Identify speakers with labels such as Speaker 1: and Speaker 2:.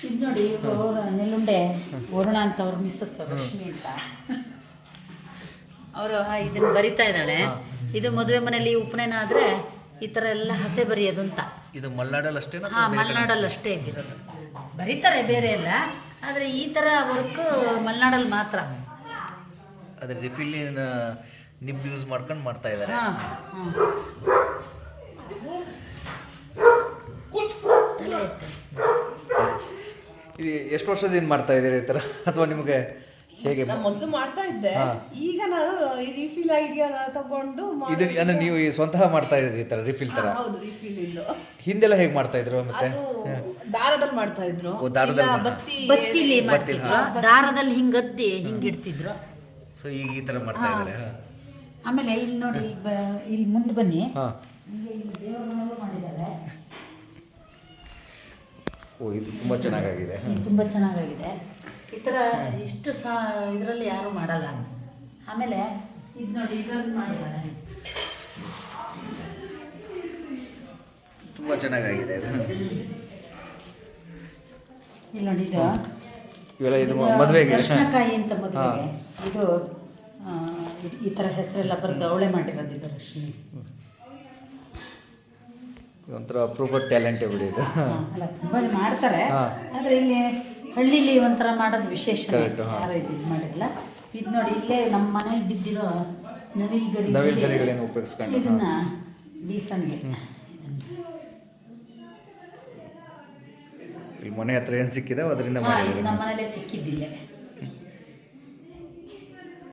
Speaker 1: ಇದು ನೋಡಿ ಅವ್ರ ನೆಲ್ಲುಂಡೆ ವರುಣ ಅಂತ ಅವ್ರ ಮಿಸ್ಸಸ್ ರಶ್ಮಿ ಅಂತ. ಅವರು ಇದನ್ನ ಬರಿತಾ ಇದ್ದಾಳೆ. ಇದು ಮದುವೆ ಮನೆಯಲ್ಲಿ ಉಪನಯನ ಆದ್ರೆ ಈ ತರ ಎಲ್ಲ ಹಸೆ ಬರೆಯೋದು ಅಂತ.
Speaker 2: ಇದು ಮಲ್ನಾಡಲ್ಲಿ ಅಷ್ಟೇ
Speaker 1: ಹಾ ಮಲೆನಾಡಲ್ಲಿ ಅಷ್ಟೇ ಇದ್ದಿರೋದು ಬರೀತಾರೆ ಬೇರೆ ಎಲ್ಲ ಆದರೆ ಈ ಥರ ವರ್ಕ್ ಮಲೆನಾಡಲ್ಲಿ ಮಾತ್ರ.
Speaker 2: ಅದೇ ರಿಫಿಲ್ಲಿನ ನಿಬ್ ಯೂಸ್ ಮಾಡ್ಕೊಂಡು ಮಾಡ್ತಾ ಇದ್ದಾರೆ
Speaker 1: ಹಾಂ ಹಾಂ.
Speaker 2: ಇದು ಎಷ್ಟು ವರ್ಷದಿಂದ ಮಾಡ್ತಾ ಇದ್ದೀರಿ ಈ ಥರ? ಅಥವಾ ನಿಮಗೆ ಹೇಗೆ?
Speaker 3: ನಾನು ಮೊದಲು ಮಾಡ್ತಾ ಇದ್ದೆ. ಈಗ ನಾನು ಈ ರಿಫಿಲ್ ಐಡಿಯಾ ತಗೊಂಡು ಮಾ-
Speaker 2: ಇದು ಅಂದ್ರೆ ನೀವು ಈ ಸ್ವತಃ ಮಾಡ್ತಾ ಇರೋದು ಈ ಥರ ರಿಫಿಲ್ ಥರ?
Speaker 3: ಹೌದು ರಿಫಿಲ್ ಇದ್ದು
Speaker 2: ಹಿಂದೆಲ್ಲ ಹೇಗೆ ಮಾಡ್ತಾ ಇದ್ರು ಮತ್ತೆ?
Speaker 3: ಅದು ದಾರದಲ್ಲಿ ಮಾಡ್ತಾ ಇದ್ರು.
Speaker 2: ಓ, ದಾರದಲ್ಲಿ
Speaker 3: ಇಲ್ಲ,
Speaker 2: ಮಾಡ್ತಾ-
Speaker 3: ಬತ್ತಿ
Speaker 1: ಬತ್ತಿಲಿ ಮಾಡ್ತಿದ್ರು. ದಾರದಲ್ಲಿ ಹಿಂಗದ್ದಿ ಹಿಂಗಿಡ್ತಿದ್ರು ಹಿಂಗೆ ಇಡ್ತಿದ್ರು.
Speaker 2: ಸೊ ಈಗ ಈ ಥರ ಮಾಡ್ತಾ ಇದ್ದಾರೆ
Speaker 1: ಆಮೇಲೆ ಇಲ್ಲಿ ನೋಡಿ ಇಲ್ಲಿ ಬ- ಇಲ್ಲಿ ಮುಂದೆ ಬನ್ನಿ.
Speaker 2: ಹಾಂ
Speaker 1: ಹಿಂಗೆ ಇಲ್ಲಿ ದೇವ್ರನ್ನೆಲ್ಲ ಮಾಡಿದ್ದಾರೆ
Speaker 2: ಓ ಇದು ತುಂಬ ಚೆನ್ನಾಗಾಗಿದೆ.
Speaker 1: ಇದು ತುಂಬ ಚೆನ್ನಾಗಾಗಿದೆ. ಈ ಥರ ಇಷ್ಟು ಸಾ ಇದರಲ್ಲಿ ಯಾರು ಮಾಡಲ್ಲ. ಆಮೇಲೆ ಇದು ನೋಡಿ ಇದನ್ನು ಮಾಡಿದ್ದಾರೆ.
Speaker 2: ತುಂಬ ಚೆನ್ನಾಗಾಗಿದೆ
Speaker 1: ಇಲ್ಲಿ ನೋಡಿ ಇದು
Speaker 2: ಇವೆಲ್ಲ ಇದು ಮದುವೆಗೆ.
Speaker 1: ಅಂತ ಮದುವೆಗೆ. ಇದ್- ಈ ಥರ ಹೆಸರೆಲ್ಲ ಬರೆದು ಅವಳೆ ಮಾಡಿರೋದು ಇದು ರಶ್ಮಿ.
Speaker 2: ಒಂಥರ ಅಪ್ರೂಪರ್ ಟ್ಯಾಲೆಂಟೇ ಬಿಡಿ ಇದು
Speaker 1: ಅಲ್ಲ ತುಂಬ ಮಾಡ್ತಾರೆ. ಆದರೆ ಇಲ್ಲಿ ಹಳ್ಳಿಲಿ ಒಂಥರ ಮಾಡೋದು ವಿಶೇಷ.
Speaker 2: Correct, ಹಾ.
Speaker 1: ಯಾರು ಇದು ಮಾಡಿಲ್ಲ. ಇದು ನೋಡಿ ಇಲ್ಲೇ ನಮ್ಮ ಮನೇಲಿ ಬಿದ್ದಿರೋ ನವಿಲ್ ಗರಿ
Speaker 2: ನವಿಲ್ ಗರಿಗಳೇನು ಉಪಯೋಗಿಸ್ಕೊಂಡು
Speaker 1: ಇದನ್ನ ಇದನ್ನ
Speaker 2: ಇಲ್ಲಿ ಮನೆ ಹತ್ರ ಏನು ಸಿಕ್ಕಿದೆ ಅದರಿಂದ ಮಾಡಿದ್ದಾರೆ?
Speaker 1: ನಮ್ಮ ಮನೇಲೆ ಸಿಕ್ಕಿದ್ದಿಲ್ಲೇ.